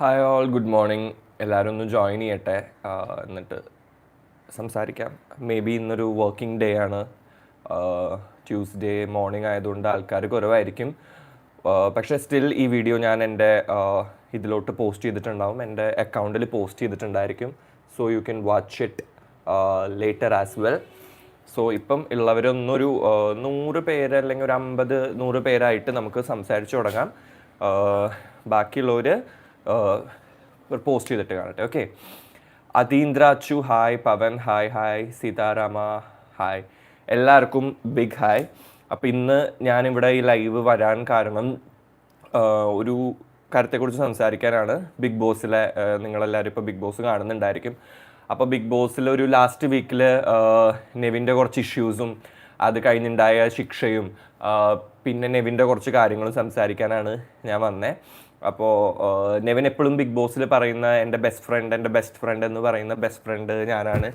Hi all good morning എല്ലാവരും ഒന്ന് join ചെയ്യട്ടെ. എന്നിട്ട് സംസാരിക്കാം. മേ ബി ഇന്നൊരു വർക്കിംഗ് ഡേ ആണ്. ട്യൂസ്ഡേ മോർണിംഗ് ആയതുകൊണ്ട് ആൾക്കാർ കുറവായിരിക്കും. പക്ഷേ സ്റ്റിൽ ഈ വീഡിയോ ഞാൻ എന്റെ ഇതിലോട്ട് പോസ്റ്റ് ചെയ്തിട്ടുണ്ടാവും. എന്റെ അക്കൗണ്ടിൽ post ചെയ്തിട്ടുണ്ടായിരിക്കും. So you can watch it later as well so ഇപ്പം ഉള്ളവരൊന്നൊരു നൂറ് പേര് അല്ലെങ്കിൽ ഒരു അമ്പത് നൂറ് പേരായിട്ട് നമുക്ക് സംസാരിച്ചു തുടങ്ങാം. ബാക്കിയുള്ളവർ പോസ്റ്റ് ചെയ്തിട്ട് കാണട്ടെ. Okay Athindra Achu hi Pavan hi hi Seetharama hi എല്ലാവർക്കും ബിഗ് ഹായ് അപ്പം ഇന്ന് ഞാനിവിടെ ഈ ലൈവ് വരാൻ കാരണം ഒരു കാര്യത്തെക്കുറിച്ച് സംസാരിക്കാനാണ് ബിഗ് ബോസിലെ നിങ്ങളെല്ലാവരും ഇപ്പോൾ ബിഗ് ബോസ് കാണുന്നുണ്ടായിരിക്കും. അപ്പോൾ ബിഗ് ബോസിൽ ഒരു ലാസ്റ്റ് വീക്കിൽ നെവിന്റെ കുറച്ച് ഇഷ്യൂസും അത് കഴിഞ്ഞുണ്ടായ ശിക്ഷയും പിന്നെ നെവിന്റെ കുറച്ച് കാര്യങ്ങളും സംസാരിക്കാനാണ് ഞാൻ വന്നത് അപ്പോൾ നെവൻ എപ്പോഴും ബിഗ് ബോസിൽ പറയുന്ന എന്റെ ബെസ്റ്റ് ഫ്രണ്ട് എന്റെ ബെസ്റ്റ് ഫ്രണ്ട് എന്ന് പറയുന്ന ബെസ്റ്റ് ഫ്രണ്ട് ഞാനാണ്.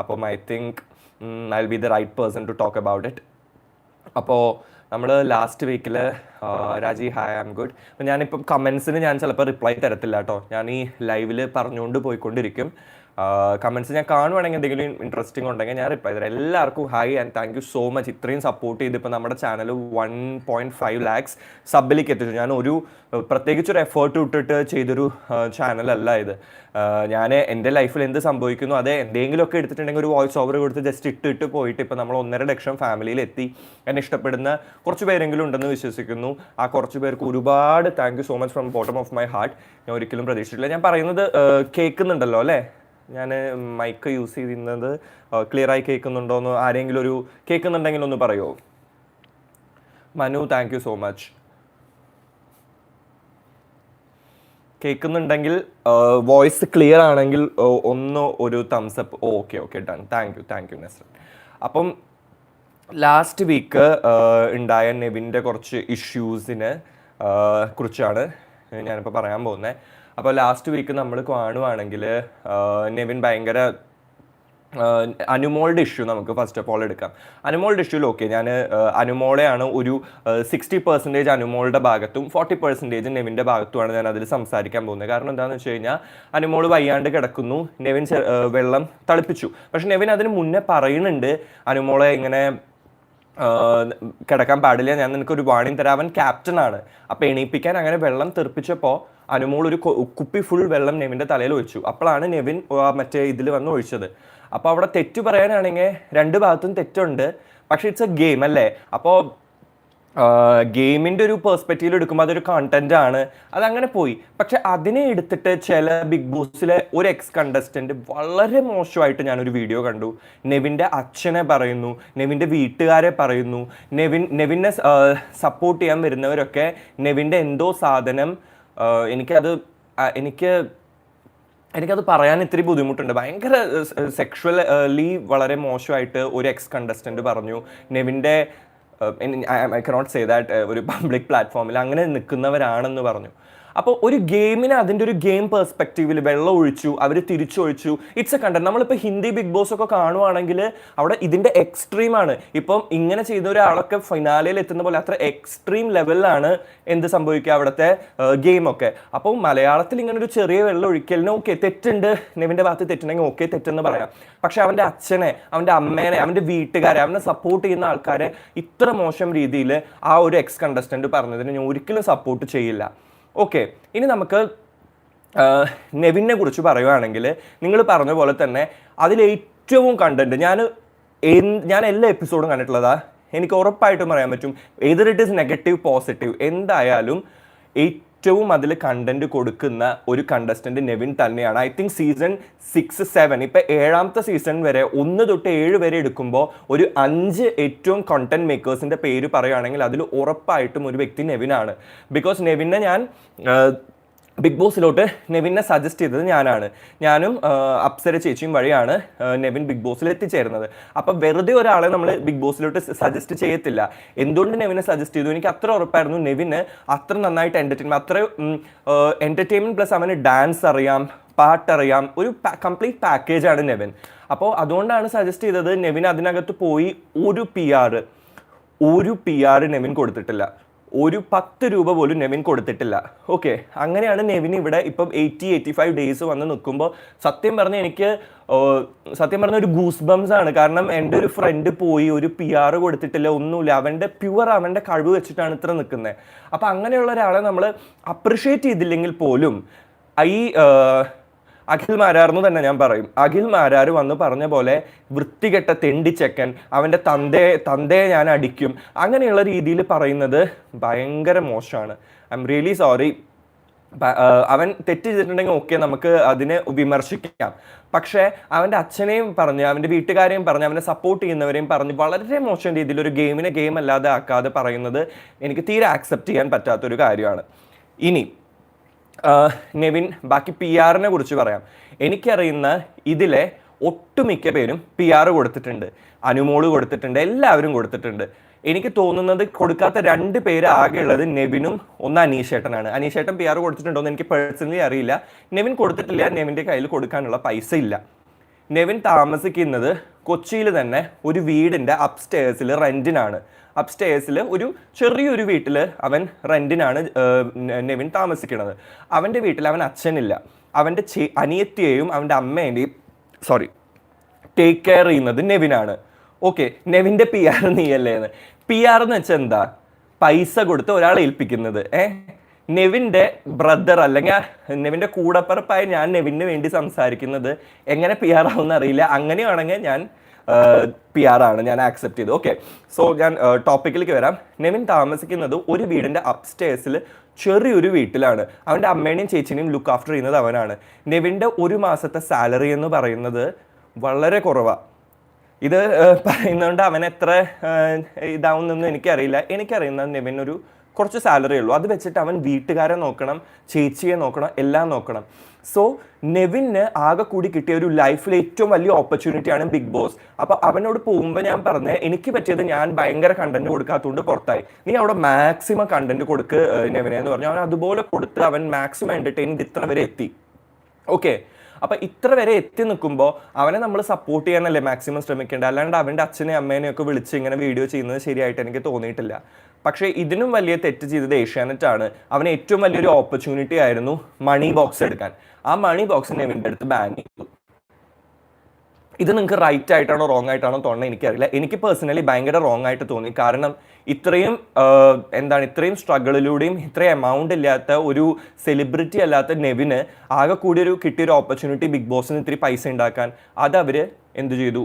അപ്പം I think I be the right person to talk about it അപ്പോൾ നമ്മൾ ലാസ്റ്റ് വീക്കിൽ രാജി ഹായ് ആം ഗുഡ് അപ്പം ഞാനിപ്പം കമൻസിന് ഞാൻ ചിലപ്പോൾ റിപ്ലൈ തരത്തില്ല കേട്ടോ. ഞാൻ ഈ ലൈവിൽ പറഞ്ഞുകൊണ്ട് പോയിക്കൊണ്ടിരിക്കും. കമൻസ് ഞാൻ കാണുവാണെങ്കിൽ എന്തെങ്കിലും ഇൻട്രസ്റ്റിംഗ് ഉണ്ടെങ്കിൽ ഞാൻ റിപ്ലൈ തരാം. എല്ലാവർക്കും hi and thank you so much ഇത്രയും സപ്പോർട്ട് ചെയ്ത് ഇപ്പോൾ നമ്മുടെ channel one point five lakhs സബിലേക്ക് എത്തിച്ചു. ഞാൻ ഒരു ഏഹ്, പ്രത്യേകിച്ച് ഒരു എഫേർട്ട് ഇട്ടിട്ട് ചെയ്തൊരു ചാനലല്ല ഇത്. ഞാൻ എന്റെ ലൈഫിൽ എന്ത് സംഭവിക്കുന്നു അത് എന്തെങ്കിലുമൊക്കെ എടുത്തിട്ടുണ്ടെങ്കിൽ ഒരു വോയിസ് ഓവർ കൊടുത്ത് ജസ്റ്റ് ഇട്ട് ഇട്ട് പോയിട്ട് ഇപ്പോൾ നമ്മൾ ഒന്നര ലക്ഷം ഫാമിലിയിൽ എത്തി. എന്നെ ഇഷ്ടപ്പെടുന്ന കുറച്ച് പേരെങ്കിലും ഉണ്ടെന്ന് വിശ്വസിക്കുന്നു. ആ കുറച്ച് പേർക്ക് ഒരുപാട് thank you so much from bottom of my heart ഞാൻ ഒരിക്കലും പ്രതീക്ഷിച്ചിട്ടില്ല. ഞാൻ പറയുന്നത് കേൾക്കുന്നുണ്ടല്ലോ അല്ലേ? ഞാൻ മൈക്ക് യൂസ് ചെയ്തിരുന്നത് ക്ലിയർ ആയി കേൾക്കുന്നുണ്ടോ എന്ന് ആരെങ്കിലും ഒരു കേൾക്കുന്നുണ്ടെങ്കിൽ ഒന്ന് പറയുമോ Manu thank you so much കേൾക്കുന്നുണ്ടെങ്കിൽ voice clear ആണെങ്കിൽ ഒന്ന് ഒരു thumbs up okay okay done thank you thank you Nesran അപ്പം ലാസ്റ്റ് വീക്ക് ഉണ്ടായ നെവിന്റെ കുറച്ച് ഇഷ്യൂസിനെ കുറിച്ചാണ് ഞാനിപ്പോൾ പറയാൻ പോകുന്നത് അപ്പോൾ ലാസ്റ്റ് വീക്ക് നമ്മൾ കാണുവാണെങ്കിൽ നെവിൻ ഭയങ്കര അനുമോളുടെ ഇഷ്യൂ നമുക്ക് ഫസ്റ്റ് ഓഫ് ഓൾ എടുക്കാം. അനുമോളുടെ ഇഷ്യൂ ഓക്കെ ഞാൻ അനുമോളെയാണ് ഒരു സിക്സ്റ്റി പെർസെന്റേജ് അനുമോളുടെ ഭാഗത്തും ഫോർട്ടി പെർസെന്റേജ് നെവിന്റെ ഭാഗത്തുമാണ് ഞാൻ അതിൽ സംസാരിക്കാൻ പോകുന്നത്. കാരണം എന്താണെന്ന് വെച്ച് കഴിഞ്ഞാൽ അനുമോൾ വയ്യാണ്ട് കിടക്കുന്നു നെവിൻ വെള്ളം തളിപ്പിച്ചു. പക്ഷേ നെവിൻ അതിന് മുന്നേ പറയുന്നുണ്ട് അനുമോളെ ഇങ്ങനെ കിടക്കാൻ പാടില്ല ഞാൻ നിനക്ക് ഒരു വാണിംഗ് തരാവൻ ക്യാപ്റ്റനാണ് അപ്പോൾ എണീപ്പിക്കാൻ അങ്ങനെ വെള്ളം തെറിപ്പിച്ചപ്പോൾ അനുമോൾ ഒരു കുപ്പി ഫുൾ വെള്ളം നെവിന്റെ തലയിൽ ഒഴിച്ചു. അപ്പോഴാണ് നെവിൻ മറ്റേ ഇതിൽ വന്ന് ഒഴിച്ചത്. അപ്പോൾ അവിടെ തെറ്റ് പറയാനാണെങ്കിൽ രണ്ട് ഭാഗത്തും തെറ്റുണ്ട്. പക്ഷേ ഇറ്റ്സ് എ ഗെയിം അല്ലേ? അപ്പോൾ ഗെയിമിന്റെ ഒരു പേഴ്സ്പെക്റ്റീവിൽ എടുക്കുമ്പോൾ അതൊരു കണ്ടന്റ് ആണ്. അതങ്ങനെ പോയി. പക്ഷെ അതിനെ എടുത്തിട്ട് ചില ബിഗ് ബോസിലെ ഒരു എക്സ് കണ്ടസ്റ്റന്റ് വളരെ മോശമായിട്ട് ഞാനൊരു വീഡിയോ കണ്ടു. നെവിന്റെ അച്ഛനെ പറയുന്നു നെവിന്റെ വീട്ടുകാരെ പറയുന്നു നെവിൻ നെവിനെ സപ്പോർട്ട് ചെയ്യാൻ വരുന്നവരൊക്കെ നെവിന്റെ എന്തോ സാധനം എനിക്കത് എനിക്ക് എനിക്കത് പറയാൻ ഇത്തിരി ബുദ്ധിമുട്ടുണ്ട്. ഭയങ്കര സെക്ഷലി വളരെ മോശമായിട്ട് ഒരു എക്സ് കണ്ടസ്റ്റന്റ് പറഞ്ഞു. നെവിന്റെ ഐ കനോട്ട് സേ ദാറ്റ് ഒരു പബ്ലിക് പ്ലാറ്റ്ഫോമിൽ അങ്ങനെ നിൽക്കുന്നവരാണെന്ന് പറഞ്ഞു. അപ്പോൾ ഒരു ഗെയിമിനെ അതിന്റെ ഒരു ഗെയിം പെർസ്പെക്റ്റീവിൽ വെള്ളം ഒഴിച്ചു അവർ തിരിച്ചൊഴിച്ചു. ഇറ്റ്സ് എ കണ്ടന്റ് നമ്മളിപ്പോൾ ഹിന്ദി ബിഗ് ബോസ് ഒക്കെ കാണുവാണെങ്കിൽ അവിടെ ഇതിന്റെ എക്സ്ട്രീമാണ് ഇപ്പം ഇങ്ങനെ ചെയ്ത ഒരാളൊക്കെ ഫിനാലയിൽ എത്തുന്ന പോലെ അത്ര എക്സ്ട്രീം ലെവലിലാണ് എന്ത് സംഭവിക്കുക അവിടുത്തെ ഗെയിമൊക്കെ അപ്പോൾ മലയാളത്തിൽ ഇങ്ങനെ ഒരു ചെറിയ വെള്ളം ഒഴിക്കലിന് ഓക്കെ തെറ്റുണ്ട്. നെവിന്റെ ഭാഗത്ത് തെറ്റുണ്ടെങ്കിൽ ഓക്കെ തെറ്റെന്ന് പറയാം. പക്ഷെ അവന്റെ അച്ഛനെ അവന്റെ അമ്മേനെ അവന്റെ വീട്ടുകാരെ അവനെ സപ്പോർട്ട് ചെയ്യുന്ന ആൾക്കാരെ ഇത്ര മോശം രീതിയിൽ ആ ഒരു എക്സ് കണ്ടസ്റ്റന്റ് പറഞ്ഞതിന് ഞാൻ ഒരിക്കലും സപ്പോർട്ട് ചെയ്യില്ല. ഓക്കെ ഇനി നമുക്ക് നെവിനെ കുറിച്ച് പറയുവാണെങ്കിൽ നിങ്ങൾ പറഞ്ഞ പോലെ തന്നെ അതിലേറ്റവും കണ്ടന്റ് ഞാൻ ഞാൻ എല്ലാ എപ്പിസോഡും കണ്ടിട്ടുള്ളതാ. എനിക്ക് ഉറപ്പായിട്ടും പറയാൻ പറ്റും either it is negative positive എന്തായാലും ഏറ്റവും അതിൽ കണ്ടന്റ് കൊടുക്കുന്ന ഒരു കണ്ടസ്റ്റന്റ് നെവിൻ തന്നെയാണ്. I think season six seven ഇപ്പം ഏഴാമത്തെ സീസൺ വരെ ഒന്ന് തൊട്ട് ഏഴ് വരെ എടുക്കുമ്പോൾ ഒരു അഞ്ച് ഏറ്റവും കണ്ടന്റ് മേക്കേഴ്സിന്റെ പേര് പറയുകയാണെങ്കിൽ അതിൽ ഉറപ്പായിട്ടും ഒരു വ്യക്തി നെവിനാണ്. ബിക്കോസ് നെവിനെ ഞാൻ ബിഗ് ബോസിലോട്ട് നെവിനെ സജസ്റ്റ് ചെയ്തത് ഞാനാണ്. ഞാനും അപ്സര ചേച്ചിയും വഴിയാണ് നെവിൻ ബിഗ് ബോസിൽ എത്തിച്ചേരുന്നത്. അപ്പം വെറുതെ ഒരാളെ നമ്മൾ ബിഗ് ബോസിലോട്ട് സജസ്റ്റ് ചെയ്യത്തില്ല. എന്തുകൊണ്ട് നെവിനെ സജസ്റ്റ് ചെയ്തു? എനിക്ക് അത്ര ഉറപ്പായിരുന്നു നെവിന് അത്ര നന്നായിട്ട് എന്റർടൈൻമെന്റ് അത്ര എന്റർടൈൻമെന്റ് പ്ലസ് അവന് ഡാൻസ് അറിയാം പാട്ടറിയാം ഒരു കംപ്ലീറ്റ് പാക്കേജാണ് നെവിൻ. അപ്പോൾ അതുകൊണ്ടാണ് സജസ്റ്റ് ചെയ്തത് നെവിൻ അതിനകത്ത് പോയി ഒരു പി ആറ് ഒരു പി ആറ് നെവിൻ കൊടുത്തിട്ടില്ല. ഒരു പത്ത് രൂപ പോലും നെവിൻ കൊടുത്തിട്ടില്ല. ഓക്കെ അങ്ങനെയാണ് നെവിൻ ഇവിടെ ഇപ്പം എയ്റ്റി എയ്റ്റി ഫൈവ് ഡേയ്സ് വന്ന് നിൽക്കുമ്പോൾ സത്യം പറഞ്ഞാൽ എനിക്ക് സത്യം പറഞ്ഞ ഒരു ഗൂസ് ബംസ് ആണ്. കാരണം എന്റെ ഒരു ഫ്രണ്ട് പോയി ഒരു പി ആർ കൊടുത്തിട്ടില്ല ഒന്നുമില്ല. അവന്റെ പ്യുവർ അവന്റെ കഴിവ് വെച്ചിട്ടാണ് ഇത്ര നിൽക്കുന്നത്. അപ്പം അങ്ങനെയുള്ള ഒരാളെ നമ്മൾ അപ്രിഷ്യേറ്റ് ചെയ്തില്ലെങ്കിൽ പോലും ഈ അഖിൽ മാരാർന്നു തന്നെ ഞാൻ പറയും. അഖിൽ മാരാർ വന്ന് പറഞ്ഞ പോലെ വൃത്തികെട്ട തെണ്ടിച്ചക്കൻ അവന്റെ തന്തയെ തന്തയെ ഞാൻ അടിക്കും. അങ്ങനെയുള്ള രീതിയിൽ പറയുന്നത് ഭയങ്കര മോശമാണ്. ഐ എം റിയലി സോറി അവൻ തെറ്റ് ചെയ്തിട്ടുണ്ടെങ്കിൽ ഓക്കെ നമുക്ക് അതിനെ വിമർശിക്കാം. പക്ഷേ അവന്റെ അച്ഛനെയും പറഞ്ഞ് അവന്റെ വീട്ടുകാരെയും പറഞ്ഞ് അവനെ സപ്പോർട്ട് ചെയ്യുന്നവരെയും പറഞ്ഞ് വളരെ മോശം രീതിയിൽ ഒരു ഗെയിമിനെ ഗെയിം അല്ലാതെ ആക്കാതെ പറയുന്നത് എനിക്ക് തീരെ ആക്സെപ്റ്റ് ചെയ്യാൻ പറ്റാത്തൊരു കാര്യമാണ്. ഇനി നെവിൻ ബാക്കി പി ആറിനെ കുറിച്ച് പറയാം. എനിക്കറിയുന്ന ഇതിലെ ഒട്ടുമിക്ക പേരും പി ആർ കൊടുത്തിട്ടുണ്ട്. അനുമോൾ കൊടുത്തിട്ടുണ്ട് എല്ലാവരും കൊടുത്തിട്ടുണ്ട്. എനിക്ക് തോന്നുന്നത് കൊടുക്കാത്ത രണ്ട് പേര് ആകെ ഉള്ളത് നെവിനും ഒന്ന് അനീഷേട്ടനാണ്. അനീഷേട്ടൻ പി ആർ കൊടുത്തിട്ടുണ്ടോ എന്ന് എനിക്ക് പേഴ്സണലി അറിയില്ല. നെവിൻ കൊടുത്തിട്ടില്ല നെവിന്റെ കയ്യിൽ കൊടുക്കാനുള്ള പൈസ ഇല്ല. നെവിൻ താമസിക്കുന്നത് കൊച്ചിയിൽ തന്നെ ഒരു വീടിന്റെ അപ്സ്റ്റേഴ്സിൽ റെന്റിനാണ് അപ്സ്റ്റേഴ്സിൽ ഒരു ചെറിയൊരു വീട്ടിൽ അവൻ റെന്റിനാണ് നെവിൻ താമസിക്കുന്നത്. അവന്റെ വീട്ടിൽ അവൻ അച്ഛനില്ല. അവന്റെ ചേ അനിയത്തിയെയും അവന്റെ അമ്മേന്റെയും സോറി ടേക്ക് കെയർ ചെയ്യുന്നത് നെവിനാണ്. ഓക്കെ നെവിന്റെ പി ആർ നീയല്ലേ എന്ന്. പി ആർ എന്ന് വെച്ചാൽ എന്താ? പൈസ കൊടുത്ത് ഒരാളെ ഏൽപ്പിക്കുന്നത്. ഏ? നെവിന്റെ ബ്രദർ അല്ലെങ്കിൽ നെവിന്റെ കൂടപ്പിറപ്പായ ഞാൻ നെവിന് വേണ്ടി സംസാരിക്കുന്നത് എങ്ങനെ പി ആർ ആവുമെന്ന് അറിയില്ല അങ്ങനെയാണെങ്കിൽ ഞാൻ പി ആർ ആണ്. ഞാൻ ആക്സെപ്റ്റ് ചെയ്തു. ഓക്കെ സോ ഞാൻ ടോപ്പിക്കിലേക്ക് വരാം. നെവിൻ താമസിക്കുന്നത് ഒരു വീടിന്റെ അപ്സ്റ്റേഴ്സിൽ ചെറിയൊരു വീട്ടിലാണ്. അവന്റെ അമ്മേനെയും ചേച്ചിനെയും ലുക്ക് ആഫ്റ്റർ ചെയ്യുന്നത് അവനാണ്. നെവിന്റെ ഒരു മാസത്തെ സാലറി എന്ന് പറയുന്നത് വളരെ കുറവാണ് ഇത് പറയുന്നതുകൊണ്ട് അവൻ എത്ര ഇതാവുന്നൊന്നും എനിക്കറിയില്ല. എനിക്കറിയുന്ന നെവിൻ ഒരു കുറച്ച് സാലറി ഉള്ളൂ. അത് വെച്ചിട്ട് അവൻ വീട്ടുകാരെ നോക്കണം ചേച്ചിയെ നോക്കണം എല്ലാം നോക്കണം. സോ നെവിന് ആകെ കൂടി കിട്ടിയ ഒരു ലൈഫിലെ ഏറ്റവും വലിയ ഓപ്പർച്യൂണിറ്റിയാണ് ബിഗ് ബോസ് അപ്പോൾ അവനോട് പോകുമ്പോൾ ഞാൻ പറഞ്ഞ എനിക്ക് പറ്റിയത് ഞാൻ ഭയങ്കര കണ്ടന്റ് കൊടുക്കാത്തതുകൊണ്ട് പുറത്തായി. നീ അവിടെ മാക്സിമം കണ്ടന്റ് കൊടുക്ക് നെവിനെ എന്ന് പറഞ്ഞു. അവൻ അതുപോലെ കൊടുത്ത് അവൻ മാക്സിമം എന്റർടൈൻ ഇത്ര വരെ എത്തി. ഓക്കെ അപ്പൊ ഇത്ര വരെ എത്തി നിൽക്കുമ്പോൾ അവനെ നമ്മൾ സപ്പോർട്ട് ചെയ്യാനല്ലേ മാക്സിമം ശ്രമിക്കേണ്ടത്? അല്ലാണ്ട് അവന്റെ അച്ഛനെയും അമ്മേനെയും ഒക്കെ വിളിച്ച് ഇങ്ങനെ വീഡിയോ ചെയ്യുന്നത് ശരിയായിട്ട് എനിക്ക് തോന്നിയിട്ടില്ല. പക്ഷേ ഇതിനും വലിയ തെറ്റ് ചെയ്തത് ഏഷ്യാനെറ്റ് ആണ് അവന് ഏറ്റവും വലിയൊരു ഓപ്പർച്യൂണിറ്റി ആയിരുന്നു മണി ബോക്സ് എടുക്കാൻ. ആ മണി ബോക്സിനെ ഇവന്റെ അടുത്ത് ബാൻ ചെയ്തു. ഇത് നിങ്ങൾക്ക് റൈറ്റ് ആയിട്ടാണോ റോങ് ആയിട്ടാണോ തോന്നുന്നത് എനിക്കറിയില്ല. എനിക്ക് പേഴ്സണലി ഭയങ്കര റോങ് ആയിട്ട് തോന്നി. കാരണം ഇത്രയും എന്താണ് ഇത്രയും സ്ട്രഗിളിലൂടെയും ഇത്രയും എമൗണ്ട് ഇല്ലാത്ത ഒരു സെലിബ്രിറ്റി അല്ലാത്ത നെവിന് ആകെ കൂടി ഒരു കിട്ടിയൊരു ഓപ്പർച്യൂണിറ്റി ബിഗ് ബോസിന് ഇത്തിരി പൈസ ഉണ്ടാക്കാൻ. അതവർ എന്ത് ചെയ്തു?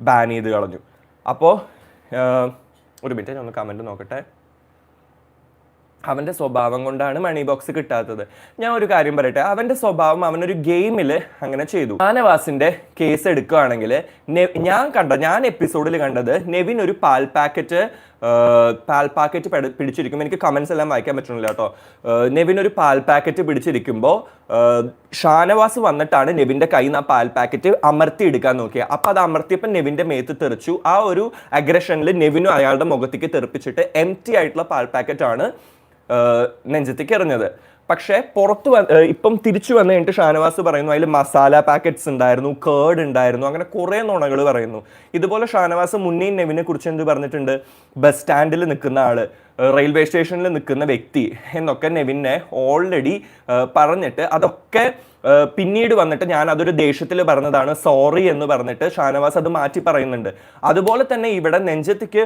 ബാൻ ചെയ്ത് കളഞ്ഞു. അപ്പോൾ ഒരു മിനിറ്റ് ഞാൻ ഒന്ന് കമന്റ് നോക്കട്ടെ. അവന്റെ സ്വഭാവം കൊണ്ടാണ് മണി ബോക്സ് കിട്ടാത്തത്. ഞാൻ ഒരു കാര്യം പറയട്ടെ അവന്റെ സ്വഭാവം അവനൊരു ഗെയിമിൽ അങ്ങനെ ചെയ്തു. ആനവാസിന്റെ കേസ് എടുക്കുകയാണെങ്കിൽ ഞാൻ കണ്ട ഞാൻ എപ്പിസോഡിൽ കണ്ടത് നെവിൻ ഒരു പാൽ പാക്കറ്റ് പാൽ പാക്കറ്റ് പിടിച്ചിരിക്കുമ്പോൾ എനിക്ക് കമൻസ് എല്ലാം വായിക്കാൻ പറ്റണില്ല കേട്ടോ. നെവിൻ ഒരു പാൽ പാക്കറ്റ് പിടിച്ചിരിക്കുമ്പോൾ ഷാനവാസ് വന്നിട്ടാണ് നെവിന്റെ കയ്യിൽ നിന്ന് ആ പാൽ പാക്കറ്റ് അമർത്തി എടുക്കാൻ നോക്കിയത് അപ്പോൾ അത് അമർത്തിയപ്പോൾ നെവിന്റെ മേത്ത് തെറിച്ചു. ആ ഒരു അഗ്രഷനിൽ നെവിനും അയാളുടെ മുഖത്തേക്ക് തെറിപ്പിച്ചിട്ട് എം ആയിട്ടുള്ള പാൽ പാക്കറ്റാണ് നെഞ്ചത്തേക്ക് എറിഞ്ഞത്. പക്ഷേ പുറത്ത് ഇപ്പം തിരിച്ചു വന്നു കഴിഞ്ഞിട്ട് ഷാനവാസ് പറയുന്നു അതിൽ മസാല പാക്കറ്റ്സ് ഉണ്ടായിരുന്നു കേർഡ് ഉണ്ടായിരുന്നു അങ്ങനെ കുറേ നുണകൾ പറയുന്നു. ഇതുപോലെ ഷാനവാസ് മുന്നേ നെവിനെ കുറിച്ച് എന്ത് പറഞ്ഞിട്ടുണ്ട്? ബസ് സ്റ്റാൻഡിൽ നിൽക്കുന്ന ഏഹ് റെയിൽവേ സ്റ്റേഷനിൽ നിൽക്കുന്ന വ്യക്തി എന്നൊക്കെ നെവിനെ ഓൾറെഡി പറഞ്ഞിട്ട് അതൊക്കെ പിന്നീട് വന്നിട്ട് ഞാൻ അതൊരു ദേഷ്യത്തിൽ പറഞ്ഞതാണ് സോറി എന്ന് പറഞ്ഞിട്ട് ഷാനവാസ് അത് മാറ്റി പറയുന്നുണ്ട്. അതുപോലെ തന്നെ ഇവിടെ നെഞ്ചത്തേക്ക്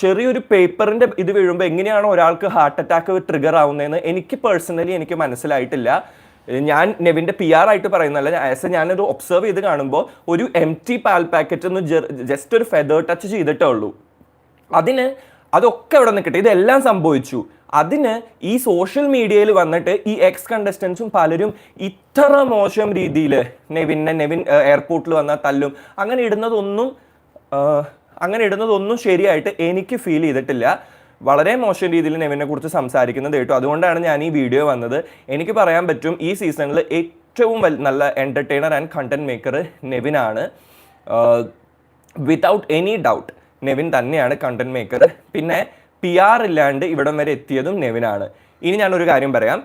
ചെറിയൊരു പേപ്പറിന്റെ ഇത് വീഴുമ്പോൾ എങ്ങനെയാണ് ഒരാൾക്ക് ഹാർട്ട് അറ്റാക്ക് ട്രിഗർ ആവുന്നതെന്ന് എനിക്ക് പേഴ്സണലി എനിക്ക് മനസ്സിലായിട്ടില്ല. ഞാൻ നെവിന്റെ പി ആർ ആയിട്ട് പറയുന്നല്ല ആസ് എ ഞാനൊരു ഒബ്സർവ് ചെയ്ത് കാണുമ്പോൾ ഒരു എം ടി പാൽ പാക്കറ്റ് ഒന്ന് ജസ്റ്റ് ഒരു ഫെദർ ടച്ച് ചെയ്തിട്ടേ ഉള്ളൂ. അതിന് അതൊക്കെ ഇവിടെ നിൽക്കട്ടെ ഇതെല്ലാം സംഭവിച്ചു. അതിന് ഈ സോഷ്യൽ മീഡിയയിൽ വന്നിട്ട് ഈ എക്സ് കണ്ടസ്റ്റൻസും പലരും ഇത്ര മോശം രീതിയിൽ നെവിനെ നെവിൻ എയർപോർട്ടിൽ വന്നാൽ തല്ലും. അങ്ങനെ ഇടുന്നതൊന്നും അങ്ങനെ ഇടുന്നതൊന്നും ശരിയായിട്ട് എനിക്ക് ഫീൽ ചെയ്തിട്ടില്ല. വളരെ മോശം രീതിയിൽ നെവിനെ കുറിച്ച് സംസാരിക്കുന്നത് കേട്ടു. അതുകൊണ്ടാണ് ഞാൻ ഈ വീഡിയോ വന്നത്. എനിക്ക് പറയാൻ പറ്റും ഈ സീസണിൽ ഏറ്റവും നല്ല എന്റർടൈനർ ആൻഡ് കണ്ടന്റ് മേക്കർ നെവിനാണ്. വിതൗട്ട് എനി ഡൗട്ട് നെവിൻ തന്നെയാണ് കണ്ടന്റ് മേക്കർ പിന്നെ പി ആർ ഇല്ലാണ്ട് ഇവിടം വരെ എത്തിയതും നെവിനാണ്. ഇനി ഞാനൊരു കാര്യം പറയാം.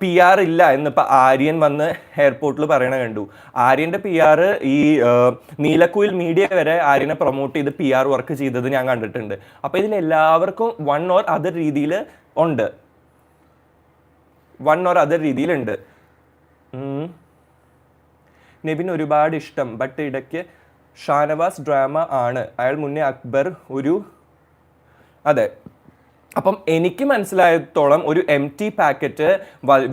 പി ആർ ഇല്ല എന്നിപ്പോൾ ആര്യൻ വന്ന് എയർപോർട്ടിൽ പറയണ കണ്ടു. ആര്യന്റെ പി ആർ ഈ നീലക്കുയിൽ മീഡിയ വരെ ആര്യനെ പ്രൊമോട്ട് ചെയ്ത് പി ആർ വർക്ക് ചെയ്തത് ഞാൻ കണ്ടിട്ടുണ്ട്. അപ്പോൾ ഇതിൽ എല്ലാവർക്കും വൺ ഓർ അതർ രീതിയിൽ ഉണ്ട്. വൺ ഓർ അതർ രീതിയിലുണ്ട് നെബിൻ ഒരുപാട് ഇഷ്ടം. ബട്ട് ഇടയ്ക്ക് ഷാനവാസ് ഡ്രാമ ആണ്. അയാൾ മുന്നേ അക്ബർ ഒരു അതെ. അപ്പം എനിക്ക് മനസ്സിലായത്തോളം ഒരു എം ടി പാക്കറ്റ്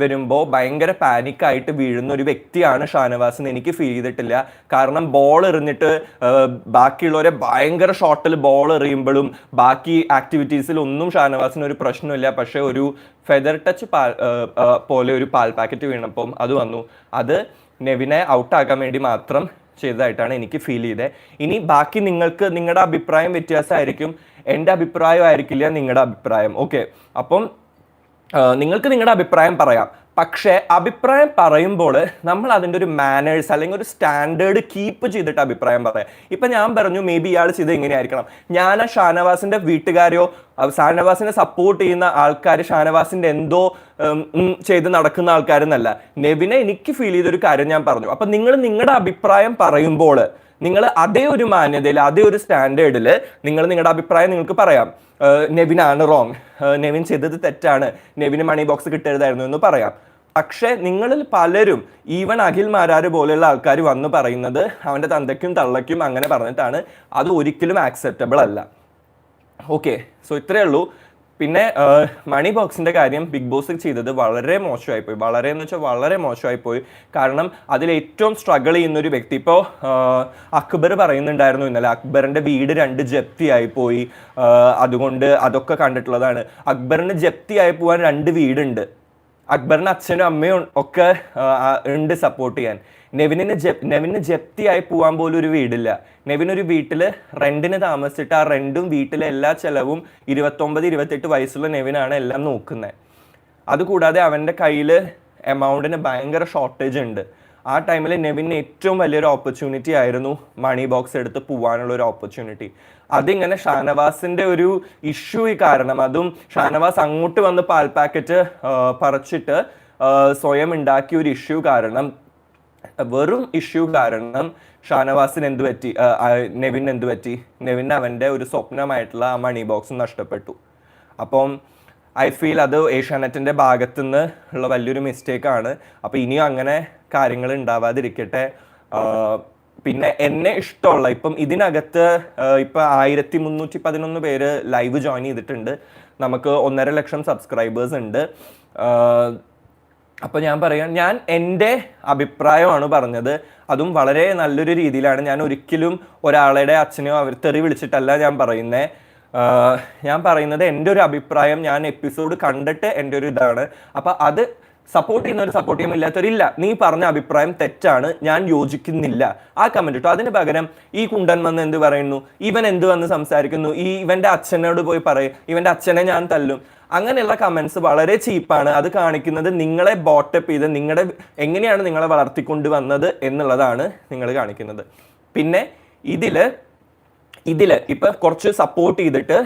വരുമ്പോൾ ഭയങ്കര പാനിക്കായിട്ട് വീഴുന്ന ഒരു വ്യക്തിയാണ് ഷാനവാസ് എന്ന് എനിക്ക് ഫീൽ ചെയ്തിട്ടില്ല. കാരണം ബോൾ എറിഞ്ഞിട്ട് ബാക്കിയുള്ളവരെ ഭയങ്കര ഷോട്ടിൽ ബോൾ എറിയുമ്പോഴും ബാക്കി ആക്ടിവിറ്റീസിൽ ഒന്നും ഷാനവാസിന് ഒരു പ്രശ്നമില്ല. പക്ഷേ ഒരു ഫെദർ ടച്ച് പാൽ പോലെ ഒരു പാൽ പാക്കറ്റ് വീണപ്പം അത് വന്നു. അത് നെവിനെ ഔട്ടാക്കാൻ വേണ്ടി മാത്രം ചെയ്തതായിട്ടാണ് എനിക്ക് ഫീൽ ചെയ്തത് ഇനി ബാക്കി നിങ്ങൾക്ക് നിങ്ങളുടെ അഭിപ്രായം വ്യത്യാസമായിരിക്കും. എന്റെ അഭിപ്രായം ആയിരിക്കില്ല നിങ്ങളുടെ അഭിപ്രായം. ഓക്കെ അപ്പം നിങ്ങൾക്ക് നിങ്ങളുടെ അഭിപ്രായം പറയാം. പക്ഷേ അഭിപ്രായം പറയുമ്പോൾ നമ്മൾ അതിന്റെ ഒരു മാനേഴ്സ് അല്ലെങ്കിൽ ഒരു സ്റ്റാൻഡേർഡ് കീപ്പ് ചെയ്തിട്ട് അഭിപ്രായം പറയാം. ഇപ്പം ഞാൻ പറഞ്ഞു മേ ബി ഇയാൾ ചെയ്ത് എങ്ങനെയായിരിക്കണം ഞാൻ ആ ഷാനവാസിന്റെ വീട്ടുകാരോ ഷാനവാസിനെ സപ്പോർട്ട് ചെയ്യുന്ന ആൾക്കാർ ഷാനവാസിന്റെ എന്തോ ചെയ്ത് നടക്കുന്ന ആൾക്കാരെന്നല്ല. നെവിനെ എനിക്ക് ഫീൽ ചെയ്തൊരു കാര്യം ഞാൻ പറഞ്ഞു. അപ്പം നിങ്ങൾ നിങ്ങളുടെ അഭിപ്രായം പറയുമ്പോൾ നിങ്ങൾ അതേ ഒരു മാന്യതയിൽ അതേ ഒരു സ്റ്റാൻഡേർഡിൽ നിങ്ങൾ നിങ്ങളുടെ അഭിപ്രായം നിങ്ങൾക്ക് പറയാം. നെവിനാണ് റോങ് നെവിൻ ചെയ്തത് തെറ്റാണ്. നെവിന് മണി ബോക്സ് കിട്ടരുതായിരുന്നു എന്ന് പറയാം. പക്ഷേ നിങ്ങളിൽ പലരും ഈവൻ അഖിൽ മാരാർ പോലെയുള്ള ആൾക്കാർ വന്ന് പറയുന്നത് അവന്റെ തന്തയ്ക്കും തള്ളയ്ക്കും അങ്ങനെ പറഞ്ഞിട്ടാണ്. അത് ഒരിക്കലും ആക്സെപ്റ്റബിൾ അല്ല. ഓക്കെ സോ ഇത്രയേ ഉള്ളൂ. പിന്നെ മണി ബോക്സിന്റെ കാര്യം ബിഗ് ബോസ് ചെയ്തത് വളരെ മോശമായി പോയി വളരെ എന്ന് വെച്ചാൽ വളരെ മോശമായി പോയി കാരണം അതിൽ ഏറ്റവും സ്ട്രഗിൾ ചെയ്യുന്ന ഒരു വ്യക്തി ഇപ്പോൾ അക്ബർ പറയുന്നുണ്ടായിരുന്നു ഇന്നലെ അക്ബറിന്റെ വീട് രണ്ട് ജപ്തിയായി പോയി. അതുകൊണ്ട് അതൊക്കെ കണ്ടിട്ടുള്ളതാണ്. അക്ബറിന് ജപ്തിയായി പോകാൻ രണ്ട് വീടുണ്ട്. അക്ബറിന് അച്ഛനും അമ്മയും ഒക്കെ ഉണ്ട് സപ്പോർട്ട് ചെയ്യാൻ. നെവിനിന് ജപ് നെവിന് ജപ്തിയായി പോകാൻ പോലും ഒരു വീടില്ല. നെവിൻ ഒരു വീട്ടിൽ റെന്റിന് താമസിച്ചിട്ട് ആ റെന്റും വീട്ടിലെ എല്ലാ ചെലവും ഇരുപത്തൊമ്പത് ഇരുപത്തെട്ട് വയസ്സുള്ള നെവിനാണ് എല്ലാം നോക്കുന്നത്. അതുകൂടാതെ അവന്റെ കയ്യിൽ എമൗണ്ടിന് ഭയങ്കര ഷോർട്ടേജ് ഉണ്ട്. ആ ടൈമിൽ നെവിന് ഏറ്റവും വലിയൊരു ഓപ്പർച്യൂണിറ്റി ആയിരുന്നു മണി ബോക്സ് എടുത്ത് പോവാനുള്ള ഒരു ഓപ്പർച്യൂണിറ്റി അതിങ്ങനെ ഷാനവാസിന്റെ ഒരു ഇഷ്യൂ ഈ കാരണം. അതും ഷാനവാസ് അങ്ങോട്ട് വന്ന് പാൽ പാക്കറ്റ് പറിച്ചിട്ട് സ്വയം ഉണ്ടാക്കിയ ഒരു ഇഷ്യൂ കാരണം വെറും ഇഷ്യൂ കാരണം ഷാനവാസിന് എന്ത് പറ്റി? നെവിൻ എന്ത് പറ്റി? നെവിൻ അവന്റെ ഒരു സ്വപ്നമായിട്ടുള്ള ആ മണി ബോക്സ് നഷ്ടപ്പെട്ടു. അപ്പം ഐ ഫീൽ അത് ഏഷ്യാനെറ്റിന്റെ ഭാഗത്തുനിന്ന് ഉള്ള വലിയൊരു മിസ്റ്റേക്കാണ് അപ്പോൾ ഇനിയും അങ്ങനെ കാര്യങ്ങൾ ഉണ്ടാവാതിരിക്കട്ടെ. പിന്നെ എന്നെ ഇഷ്ടമുള്ള ഇപ്പം ഇതിനകത്ത് ഇപ്പം ആയിരത്തി മുന്നൂറ്റി പതിനൊന്ന് പേര് ലൈവ് ജോയിൻ ചെയ്തിട്ടുണ്ട്. നമുക്ക് ഒന്നര ലക്ഷം സബ്സ്ക്രൈബേഴ്സ് ഉണ്ട്. ആ, അപ്പൊ ഞാൻ പറയാം ഞാൻ എന്റെ അഭിപ്രായമാണ് പറഞ്ഞത്. അതും വളരെ നല്ലൊരു രീതിയിലാണ്. ഞാൻ ഒരിക്കലും ഒരാളുടെ അച്ഛനെയോ അവർ തെറി വിളിച്ചിട്ടല്ല ഞാൻ പറയുന്നത് ഞാൻ പറയുന്നത് എന്റെ ഒരു അഭിപ്രായം ഞാൻ എപ്പിസോഡ് കണ്ടിട്ട് എന്റെ ഒരു ഇതാണ്. അപ്പോൾ അത് സപ്പോർട്ട് ചെയ്യുന്ന ഒരു സപ്പോർട്ട് ചെയ്യുമ്പോൾ ഇല്ലാത്തവരില്ല. നീ പറഞ്ഞ അഭിപ്രായം തെറ്റാണ്. ഞാൻ യോജിക്കുന്നില്ല. ആ കമന്റ് ഇട്ടു. അതിന് പകരം ഈ കുണ്ടൻ വന്ന് എന്ത് പറയുന്നു? ഇവൻ എന്ത് വന്ന് സംസാരിക്കുന്നു? ഈ ഇവന്റെ അച്ഛനോട് പോയി പറയും. ഇവന്റെ അച്ഛനെ ഞാൻ തല്ലും. അങ്ങനെയുള്ള കമൻസ് വളരെ ചീപ്പാണ്. അത് കാണിക്കുന്നത് നിങ്ങളെ ബോട്ടപ്പ് ചെയ്ത് നിങ്ങളുടെ എങ്ങനെയാണ് നിങ്ങളെ വളർത്തിക്കൊണ്ട് വന്നത് എന്നുള്ളതാണ് നിങ്ങൾ കാണിക്കുന്നത്. പിന്നെ ഇതിൽ ഇതിൽ ഇപ്പൊ കുറച്ച് സപ്പോർട്ട് ചെയ്തിട്ട്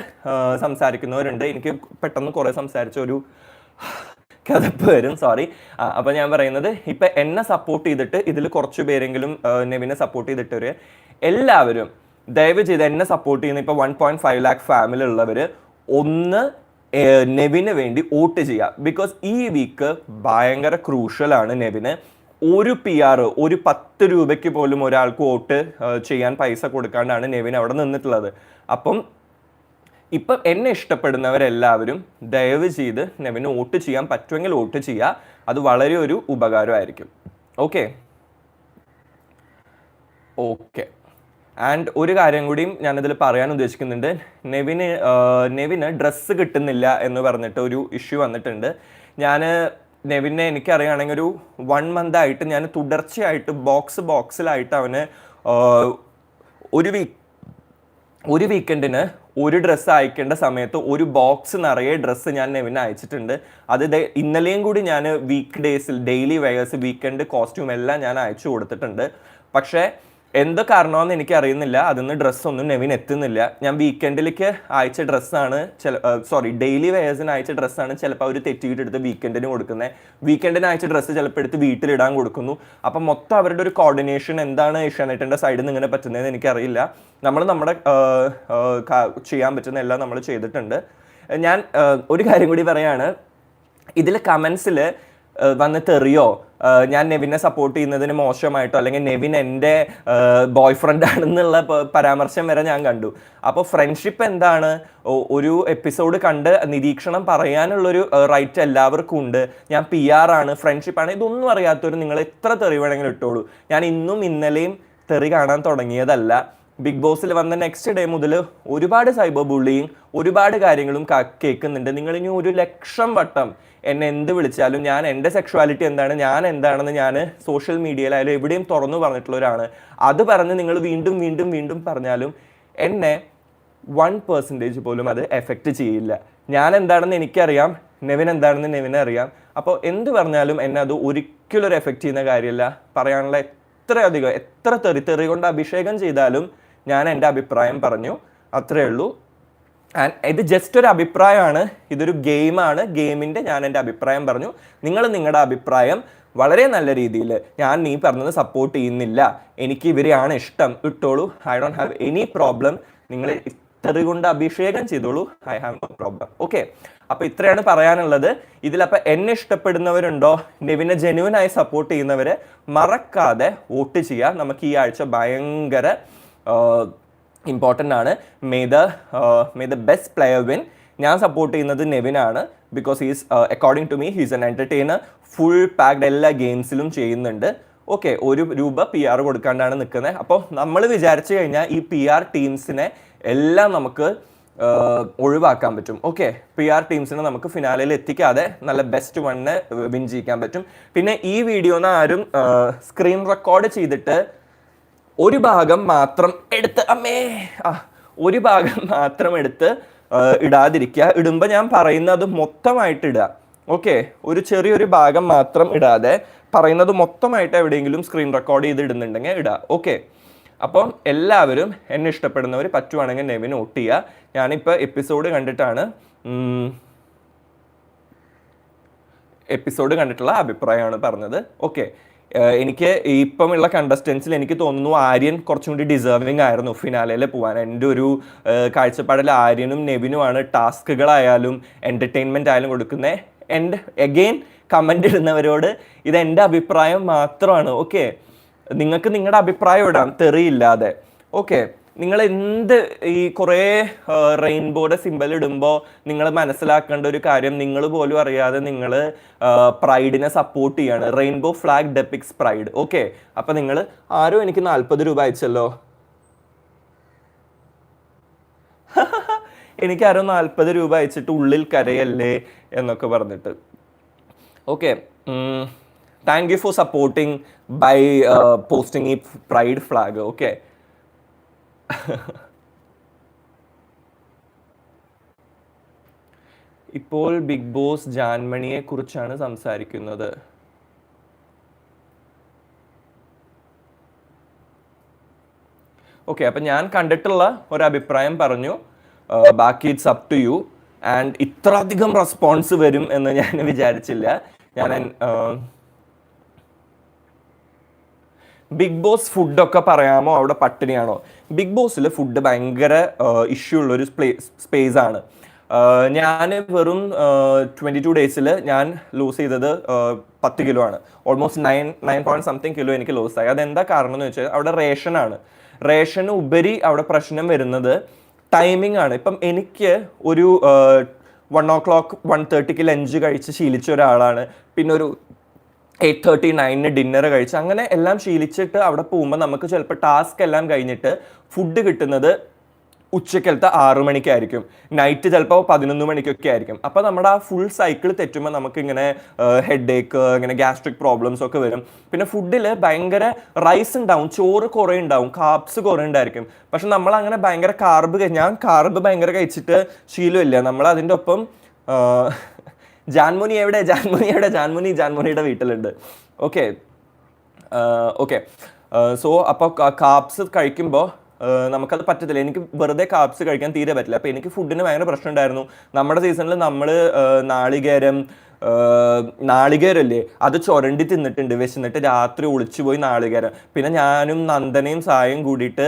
സംസാരിക്കുന്നവരുണ്ട്. എനിക്ക് പെട്ടെന്ന് കുറെ സംസാരിച്ച ഒരു കഥപ്പ് വരും. സോറി അപ്പൊ ഞാൻ പറയുന്നത് ഇപ്പൊ എന്നെ സപ്പോർട്ട് ചെയ്തിട്ട് ഇതിൽ കുറച്ച് പേരെങ്കിലും നെവിനെ സപ്പോർട്ട് ചെയ്തിട്ടവര് എല്ലാവരും ദയവ് ചെയ്ത് എന്നെ സപ്പോർട്ട് ചെയ്യുന്ന ഇപ്പൊ one point five lakh family ഉള്ളവര് ഒന്ന് നെവിന് വേണ്ടി വോട്ട് ചെയ്യുക ബിക്കോസ് ഈ വീക്ക് ഭയങ്കര ക്രൂഷ്യലാണ് നെവിന്. ഒരു പി ആർ ഒരു പത്ത് രൂപയ്ക്ക് പോലും ഒരാൾക്ക് വോട്ട് ചെയ്യാൻ പൈസ കൊടുക്കാണ്ടാണ് നെവിൻ അവിടെ നിന്നിട്ടുള്ളത്. അപ്പം ഇപ്പം എന്നെ ഇഷ്ടപ്പെടുന്നവരെല്ലാവരും ദയവ് ചെയ്ത് നെവിന് വോട്ട് ചെയ്യാൻ പറ്റുമെങ്കിൽ വോട്ട് ചെയ്യുക അത് വളരെ ഒരു ഉപകാരമായിരിക്കും. ഓക്കെ ഓക്കെ ആൻഡ് ഒരു കാര്യം കൂടിയും ഞാനിതിൽ പറയാൻ ഉദ്ദേശിക്കുന്നുണ്ട്. നെവിന് നെവിന് ഡ്രസ്സ് കിട്ടുന്നില്ല എന്ന് പറഞ്ഞിട്ട് ഒരു ഇഷ്യൂ വന്നിട്ടുണ്ട്. ഞാൻ നെവിനെ എനിക്കറിയുകയാണെങ്കിൽ ഒരു വൺ മന്ത് ആയിട്ട് ഞാൻ തുടർച്ചയായിട്ട് ബോക്സ് ബോക്സിലായിട്ട് അവന് ഒരു വീക്ക് ഒരു വീക്കെൻഡിന് ഒരു ഡ്രസ്സ് അയക്കേണ്ട സമയത്ത് ഒരു ബോക്സ് നിറയെ ഡ്രസ്സ് ഞാൻ നെവിന് അയച്ചിട്ടുണ്ട്. അത് ഇന്നലെയും കൂടി ഞാൻ വീക്ക് ഡേയ്സിൽ ഡെയിലി വെയേഴ്സ് വീക്കെൻഡ് കോസ്റ്റ്യൂം എല്ലാം ഞാൻ അയച്ചു കൊടുത്തിട്ടുണ്ട്. പക്ഷേ എന്ത് കാരണമെന്ന് എനിക്ക് അറിയുന്നില്ല അതിന്ന് ഡ്രസ്സൊന്നും നെവിൻ എത്തുന്നില്ല. ഞാൻ വീക്കെൻഡിലേക്ക് അയച്ച ഡ്രസ്സാണ് ചില സോറി ഡെയിലി വെയേഴ്സിന് അയച്ച ഡ്രസ്സാണ് ചിലപ്പോൾ അവർ തെറ്റിയിട്ട് എടുത്ത് വീക്കെൻഡിന് കൊടുക്കുന്നത് വീക്കെൻഡിന് അയച്ച ഡ്രസ്സ് ചിലപ്പോൾ എടുത്ത് വീട്ടിലിടാൻ കൊടുക്കുന്നു. അപ്പം മൊത്തം അവരുടെ ഒരു കോർഡിനേഷൻ എന്താണ് ഏഷ്യാനെറ്റിന്റെ സൈഡിൽ നിന്ന് ഇങ്ങനെ പറ്റുന്നതെന്ന് എനിക്കറിയില്ല. നമ്മൾ നമ്മുടെ ചെയ്യാൻ പറ്റുന്ന എല്ലാം നമ്മൾ ചെയ്തിട്ടുണ്ട്. ഞാൻ ഒരു കാര്യം കൂടി പറയാണ്. ഇതിൽ കമൻസിൽ വന്ന് തെറിയോ? ഞാൻ നെവിനെ സപ്പോർട്ട് ചെയ്യുന്നതിന് മോശമായിട്ടോ അല്ലെങ്കിൽ നെവിൻ എന്റെ ബോയ് ഫ്രണ്ട് ആണെന്നുള്ള പരാമർശം വരെ ഞാൻ കണ്ടു. അപ്പോൾ ഫ്രണ്ട്ഷിപ്പ് എന്താണ്? ഒരു എപ്പിസോഡ് കണ്ട് നിരീക്ഷണം പറയാനുള്ളൊരു റൈറ്റ് എല്ലാവർക്കും ഉണ്ട്. ഞാൻ പി ആർ ആണ് ഫ്രണ്ട്ഷിപ്പ് ആണ്. ഇതൊന്നും അറിയാത്തവർ നിങ്ങൾ എത്ര തെറി വേണമെങ്കിലും ഇട്ടോളൂ. ഞാൻ ഇന്നും ഇന്നലെയും തെറി കാണാൻ തുടങ്ങിയതല്ല. ബിഗ് ബോസിൽ വന്ന നെക്സ്റ്റ് ഡേ മുതൽ ഒരുപാട് സൈബർ ബുള്ളിയും ഒരുപാട് കാര്യങ്ങളും കേൾക്കുന്നുണ്ട്. നിങ്ങളിനി ഒരു ലക്ഷം വട്ടം എന്നെ എന്ത് വിളിച്ചാലും ഞാൻ എന്റെ സെക്ഷുവാലിറ്റി എന്താണ് ഞാൻ എന്താണെന്ന് ഞാൻ സോഷ്യൽ മീഡിയയിലായാലും എവിടെയും തുറന്നു പറഞ്ഞിട്ടുള്ളവരാണ് അത് പറഞ്ഞ് നിങ്ങൾ വീണ്ടും വീണ്ടും വീണ്ടും പറഞ്ഞാലും എന്നെ വൺ പെർസെന്റേജ് പോലും അത് എഫക്റ്റ് ചെയ്യില്ല. ഞാൻ എന്താണെന്ന് എനിക്കറിയാം നെവിൻ എന്താണെന്ന് നെവിനെ അറിയാം. അപ്പോൾ എന്ത് പറഞ്ഞാലും എന്നെ അത് ഒരിക്കലും ഒരു എഫക്റ്റ് ചെയ്യുന്ന കാര്യമല്ല. പറയാനുള്ള എത്ര അധികം എത്ര തെറി തെറി കൊണ്ട് അഭിഷേകം ചെയ്താലും ഞാൻ എന്റെ അഭിപ്രായം പറഞ്ഞു. അത്രയേ ഉള്ളൂ. ആൻഡ് ഇത് ജസ്റ്റ് ഒരു അഭിപ്രായമാണ്. ഇതൊരു ഗെയിമാണ് ഗെയിമിന്റെ ഞാൻ എന്റെ അഭിപ്രായം പറഞ്ഞു. നിങ്ങൾ നിങ്ങളുടെ അഭിപ്രായം വളരെ നല്ല രീതിയിൽ ഞാൻ നീ പറഞ്ഞത് സപ്പോർട്ട് ചെയ്യുന്നില്ല. എനിക്ക് ഇവരെയാണ് ഇഷ്ടം. ഇട്ടോളൂ. I don't have any problem നിങ്ങൾ ഇത്ര കൊണ്ട് അഭിഷേകം ചെയ്തോളൂ. I have no problem okay അപ്പോൾ ഇത്രയാണ് പറയാനുള്ളത്. ഇതിലപ്പോൾ എന്നെ ഇഷ്ടപ്പെടുന്നവരുണ്ടോ? നെവിനെ ജെന്യൂനായി സപ്പോർട്ട് ചെയ്യുന്നവരെ മറക്കാതെ വോട്ട് ചെയ്യുക. നമുക്ക് ഈ ആഴ്ച ഭയങ്കര ഇമ്പോർട്ടന്റ് ആണ്. May the may the best player win ഞാൻ സപ്പോർട്ട് ചെയ്യുന്നത് നെവിനാണ് because he's according to me he's an entertainer full packed എല്ലാ ഗെയിംസിലും ചെയ്യുന്നുണ്ട്. ഓക്കെ ഒരു രൂപ പി ആർ കൊടുക്കാണ്ടാണ് നിൽക്കുന്നത് അപ്പോൾ നമ്മൾ വിചാരിച്ചു കഴിഞ്ഞാൽ ഈ പി ആർ ടീംസിനെ എല്ലാം നമുക്ക് ഒഴിവാക്കാൻ പറ്റും. ഓക്കെ പി ആർ ടീംസിനെ നമുക്ക് ഫിനാലയിൽ എത്തിക്കാതെ നല്ല ബെസ്റ്റ് വണ്ണിനെ വിൻ ചെയ്യിക്കാൻ പറ്റും. പിന്നെ ഈ വീഡിയോന്ന് ആരും സ്ക്രീൻ റെക്കോർഡ് ചെയ്തിട്ട് ഒരു ഭാഗം മാത്രം എടുത്ത് അമ്മേ ആ ഒരു ഭാഗം മാത്രം എടുത്ത് ഇടാതിരിക്കുക. ഇടുമ്പോൾ ഞാൻ പറയുന്നത് മൊത്തമായിട്ട് ഇടുക. ഓക്കെ? ഒരു ചെറിയൊരു ഭാഗം മാത്രം ഇടാതെ പറയുന്നത് മൊത്തമായിട്ട് എവിടെയെങ്കിലും സ്ക്രീൻ റെക്കോർഡ് ചെയ്ത് ഇടുന്നുണ്ടെങ്കിൽ ഇടുക ഓക്കെ? അപ്പം എല്ലാവരും എന്നെ ഇഷ്ടപ്പെടുന്നവർ പറ്റുവാണെങ്കിൽ നെവിന് നോട്ട് ചെയ്യുക. ഞാനിപ്പോൾ എപ്പിസോഡ് കണ്ടിട്ടാണ് എപ്പിസോഡ് കണ്ടിട്ടുള്ള അഭിപ്രായമാണ് പറഞ്ഞത്. ഓക്കെ? എനിക്ക് ഇപ്പം ഉള്ള കണ്ടസ്റ്റൻസിൽ എനിക്ക് തോന്നുന്നു ആര്യൻ കുറച്ചും കൂടി ഡിസേർവിങ് ആയിരുന്നു ഫിനാലയിൽ പോകാൻ എന്റെ ഒരു കാഴ്ചപ്പാടിൽ ആര്യനും നെവിനുമാണ് ടാസ്കുകളായാലും എന്റർടൈൻമെന്റ് ആയാലും കൊടുക്കുന്നത് എന്റെ എഗെയിൻ കമന്റ് ഇടുന്നവരോട് ഇത് എന്റെ അഭിപ്രായം മാത്രമാണ്. ഓക്കെ നിങ്ങൾക്ക് നിങ്ങളുടെ അഭിപ്രായം ഇടാം. തെറിയില്ലാതെ. ഓക്കെ നിങ്ങൾ എന്ത് ഈ കുറേ റെയിൻബോയുടെ സിമ്പൽ ഇടുമ്പോൾ നിങ്ങൾ മനസ്സിലാക്കേണ്ട ഒരു കാര്യം നിങ്ങൾ പോലും അറിയാതെ നിങ്ങൾ പ്രൈഡിനെ സപ്പോർട്ട് ചെയ്യാണ്. Rainbow flag depicts pride okay അപ്പം നിങ്ങൾ ആരോ എനിക്ക് നാൽപ്പത് രൂപ അയച്ചല്ലോ? എനിക്ക് ആരോ നാൽപ്പത് രൂപ അയച്ചിട്ട് ഉള്ളിൽ കരയല്ലേ എന്നൊക്കെ പറഞ്ഞിട്ട്. Okay thank you for supporting by posting ഈ പ്രൈഡ് ഫ്ലാഗ് ഓക്കെ ഇപ്പോൾ ബിഗ് ബോസ് ജാൻമണിയെ കുറിച്ചാണ് സംസാരിക്കുന്നത്. ഓക്കെ അപ്പം ഞാൻ കണ്ടിട്ടുള്ള ഒരു അഭിപ്രായം പറഞ്ഞു. ബാക്കി it's up to you and ഇത്ര അധികം റെസ്പോൺസ് വരും എന്ന് ഞാൻ വിചാരിച്ചില്ല. ഞാൻ ആ, ബിഗ് ബോസ് ഫുഡൊക്കെ പറയാമോ? അവിടെ പട്ടിണിയാണോ? ബിഗ് ബോസിൽ ഫുഡ് ഭയങ്കര ഇഷ്യൂ ഉള്ളൊരു സ്പേസ് ആണ്. ഞാൻ വെറും ട്വന്റി ടു ഡേയ്സിൽ ഞാൻ ലൂസ് ചെയ്തത് പത്ത് കിലോ ആണ്. Almost nine nine point something kilo എനിക്ക് ലോസ് ആയി. അതെന്താ കാരണം എന്ന് വെച്ചാൽ അവിടെ റേഷനാണ് റേഷന് ഉപരി അവിടെ പ്രശ്നം വരുന്നത് ടൈമിംഗ് ആണ്. ഇപ്പം എനിക്ക് ഒരു വൺ ഓ ക്ലോക്ക് വൺ തേർട്ടിക്ക് ലഞ്ച് കഴിച്ച് ശീലിച്ച ഒരാളാണ്. പിന്നെ ഒരു എയ്റ്റ് തേർട്ടി നയനിന് ഡിന്നർ കഴിച്ച് അങ്ങനെ എല്ലാം ശീലിച്ചിട്ട് അവിടെ പോകുമ്പോൾ നമുക്ക് ചിലപ്പോൾ ടാസ്ക് എല്ലാം കഴിഞ്ഞിട്ട് ഫുഡ് കിട്ടുന്നത് ഉച്ചക്കലത്തെ ആറു മണിക്കായിരിക്കും. നൈറ്റ് ചിലപ്പോൾ പതിനൊന്ന് മണിക്കൊക്കെ ആയിരിക്കും. അപ്പോൾ നമ്മുടെ ആ ഫുൾ സൈക്കിൾ തെറ്റുമ്പോൾ നമുക്കിങ്ങനെ ഹെഡ് ഏക്ക് ഇങ്ങനെ ഗ്യാസ്ട്രിക് പ്രോബ്ലംസ് ഒക്കെ വരും. പിന്നെ ഫുഡിൽ ഭയങ്കര റൈസ് ഉണ്ടാവും ചോറ് കുറേ ഉണ്ടാവും കാർബ്സ് കുറേ ഉണ്ടായിരിക്കും. പക്ഷെ നമ്മൾ അങ്ങനെ ഭയങ്കര കാർബ് ഞാൻ കാർബ് ഭയങ്കര കഴിച്ചിട്ട് ശീലമില്ല. നമ്മൾ അതിന്റെ ഒപ്പം ജാൻമുനി എവിടെ? ജാൻമുനി എവിടെ? ജാൻമുനി ജാൻമുനിയുടെ വീട്ടിലുണ്ട്. ഓക്കെ ഓക്കെ സോ അപ്പോൾ കാപ്സ് കഴിക്കുമ്പോൾ നമുക്കത് പറ്റത്തില്ല. എനിക്ക് വെറുതെ കാപ്സ് കഴിക്കാൻ തീരെ പറ്റില്ല. അപ്പോൾ എനിക്ക് ഫുഡിന് ഭയങ്കര പ്രശ്നം ഉണ്ടായിരുന്നു. നമ്മുടെ സീസണിൽ നമ്മൾ നാളികേരം നാളികേരല്ലേ അത് ചുരണ്ടി തിന്നിട്ടുണ്ട് വിശന്നിട്ട് രാത്രി ഒളിച്ചു പോയി നാളികേരം. പിന്നെ ഞാനും നന്ദനയും സായും കൂടിയിട്ട്